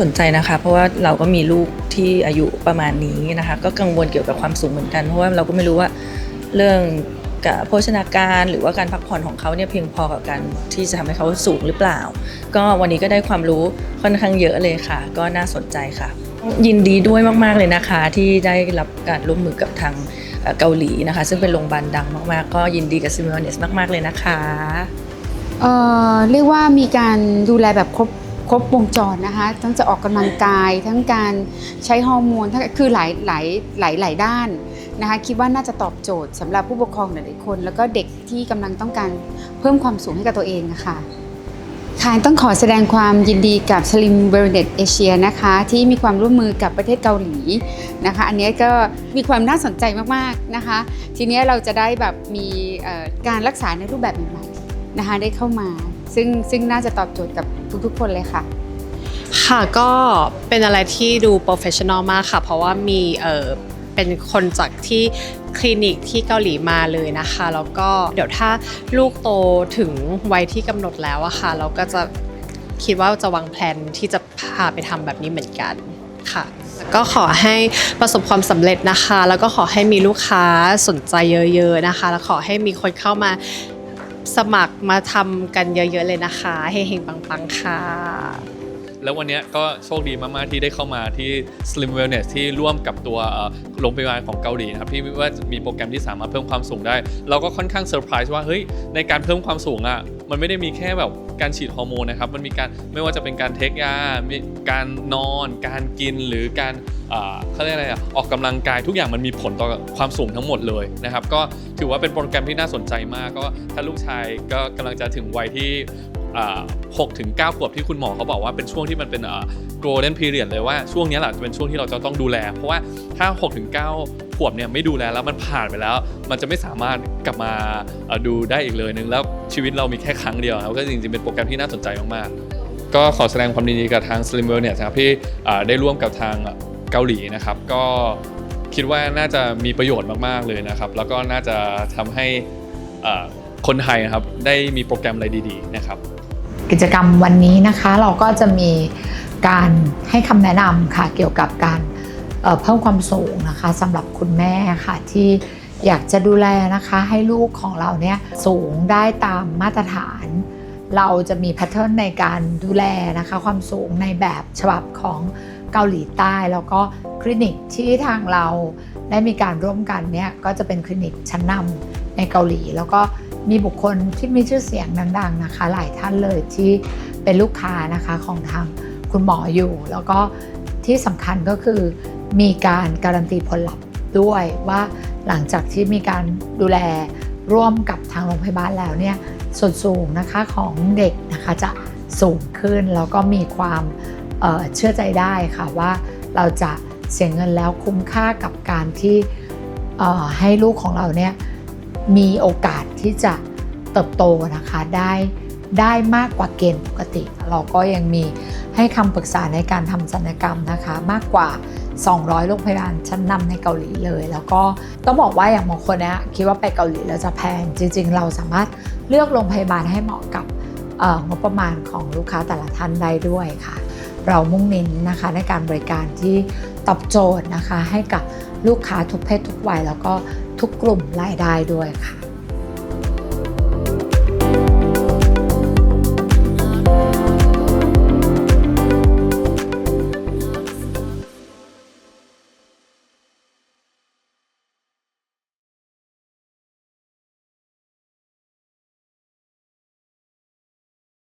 สนใจนะคะ เพราะว่าเราก็มีลูกที่อายุประมาณนี้นะคะ ก็กังวลเกี่ยวกับความสูงเหมือนกันเพราะว่าเราก็ไม่รู้ว่าเรื่องกับโภชนาการหรือว่าการพักผ่อนของเขาเนี่ยเพียงพอกับการที่จะทำให้เขาสูงหรือเปล่า ก็วันนี้ก็ได้ความรู้ค่อนข้างเยอะเลยค่ะ ก็น่าสนใจค่ะ ยินดีด้วยมากๆเลยนะคะ ที่ได้รับการร่วมมือกับทางเกาหลีนะคะ ซึ่งเป็นโรงพยาบาลดังมากๆ ก็ยินดีกับซิมิ o เนสมาก ๆเลยนะคะเอ่อเรียกว่ามีการดูแลแบบครบ ครบวงจรนะคะทั้งจะออกกำลังกาย ทั้งการใช้ฮอร์โมนทั้งคือหลายหลายหลายหลายด้านนะคะคิดว่าน่าจะตอบโจทย์สำหรับผู้ปกครองหลายๆคน แล้วก็เด็กที่กำลังต้องการเพิ่มความสูงให้กับตัวเองนะคะค่ะต้องขอแสดงความยินดีกับ Slim w e l n e s Asia นะคะ ที่มีความร่วมมือกับประเทศเกาหลีนะคะ อันนี้ก็มีความน่าสนใจมากๆนะคะ ทีนี้เราจะได้แบบมีการรักษาในรูปแบบใหม่ๆนะคะได้เข้ามา ซึ่งซึ่งน่าจะตอบโจทย์กับ ทุกๆ คนเลยค่ะ ค่ะก็เป็นอะไรที่ดูโปรเฟชชั่นอลมากค่ะ เพราะว่ามีเออเป็นคนจากที่คลินิกที่เกาหลีมาเลยนะคะ แล้วก็เดี๋ยวถ้าลูกโตถึงวัยที่กำหนดแล้วอะค่ะ เราก็จะคิดว่าจะวางแผนที่จะพาไปทำแบบนี้เหมือนกันค่ะก็ขอให้ประสบความสำเร็จนะคะ แล้วก็ขอให้มีลูกค้าสนใจเยอะ ๆนะคะ แล้วขอให้มีคนเข้ามา สมัครมาทำกันเยอะๆเลยนะคะเฮงๆปังๆค่ะ แล้ววันนี้ก็โชคดีมากๆที่ได้เข้ามาที่ Slim Wellness ที่ร่วมกับตัวโรงพยาบาลของเกาหลีนะครับที่ว่ามีโปรแกรมที่สามารถเพิ่มความสูงได้ เราก็ค่อนข้างเซอร์ไพรส์ว่าเฮ้ยในการเพิ่มความสูงอะมันไม่ได้มีแค่แบบการฉีดฮอร์โมนนะครับมันมีการไม่ว่าจะเป็นการเทคยาการนอน การกินหรือการเขาเรียกอะไรอะออกกำลังกายทุกอย่างมันมีผลต่อความสูงทั้งหมดเลยนะครับ ก็ถือว่าเป็นโปรแกรมที่น่าสนใจมาก ก็ถ้าลูกชายก็กำลังจะถึงวัยที่ หกถึงเก้าขวบที่คุณหมอเขาบอกว่าเป็นช่วงที่มันเป็นเอ่อ golden period เลยว่าช่วงนี้แหละจะเป็นช่วงที่เราจะต้องดูแล เพราะว่าถ้า6ถึง9ขวบเนี่ยไม่ดูแลแล้วมันผ่านไปแล้ว มันจะไม่สามารถกลับมาดูได้อีกเลยนึงแล้วชีวิตเรามีแค่ครั้งเดียวครับก็จริงๆเป็นโปรแกรมที่น่าสนใจมากๆก็ขอแสดงความดีกับทาง Slim Wellness นะครับที่ได้ร่วมกับทางเกาหลีนะครับก็คิดว่าน่าจะมีประโยชน์มากๆเลยนะครับ แล้วก็น่าจะทำให้คนไทยนะครับได้มีโปรแกรมอะไรดี ๆ นะครับ กิจกรรมวันนี้นะคะเราก็จะมีการให้คำแนะนำค่ะเกี่ยวกับการเอ่อเพิ่มความสูงนะคะสำหรับคุณแม่ค่ะที่อยากจะดูแลนะคะให้ลูกของเราเนี่ยสูงได้ตามมาตรฐาน เราจะมีแพทเทิร์นในการดูแลนะคะความสูงในแบบฉบับของเกาหลีใต้ แล้วก็คลินิกที่ทางเราได้มีการร่วมกันเนี่ยก็จะเป็นคลินิกชั้นนำในเกาหลี แล้วก็ มีบุคคลที่มีชื่อเสียงดังๆนะคะ หลายท่านเลยที่เป็นลูกค้านะคะของทางคุณหมออยู่ แล้วก็ที่สำคัญก็คือมีการการันตีผลลัพธ์ด้วยว่าหลังจากที่มีการดูแลร่วมกับทางโรงพยาบาลแล้วเนี่ยส่วนสูงนะคะของเด็กนะคะจะสูงขึ้นแล้วก็มีความเเชื่อใจได้ค่ะว่าเราจะเสียเงินแล้วคุ้มค่ากับการที่ให้ลูกของเราเนี่ย มีโอกาสที่จะเติบโตนะคะได้ได้มากกว่าเกณฑ์ปกติ เราก็ยังมีให้คำปรึกษาในการทำศัลยกรรมนะคะ มากกว่า 200 โรงพยาบาลชั้นนำในเกาหลีเลย แล้วก็ต้องบอกว่าอย่างบางคนนะคิดว่าไปเกาหลีแล้วจะแพง จริง ๆ เราสามารถเลือกโรงพยาบาลให้เหมาะกับเอ่องบประมาณของลูกค้าแต่ละท่านได้ด้วยค่ะ เรามุ่งเน้นนะคะในการบริการที่ตอบโจทย์นะคะให้กับลูกค้าทุกเพศทุกวัยแล้วก็ ทุกกลุ่มรายได้ด้วยค่ะ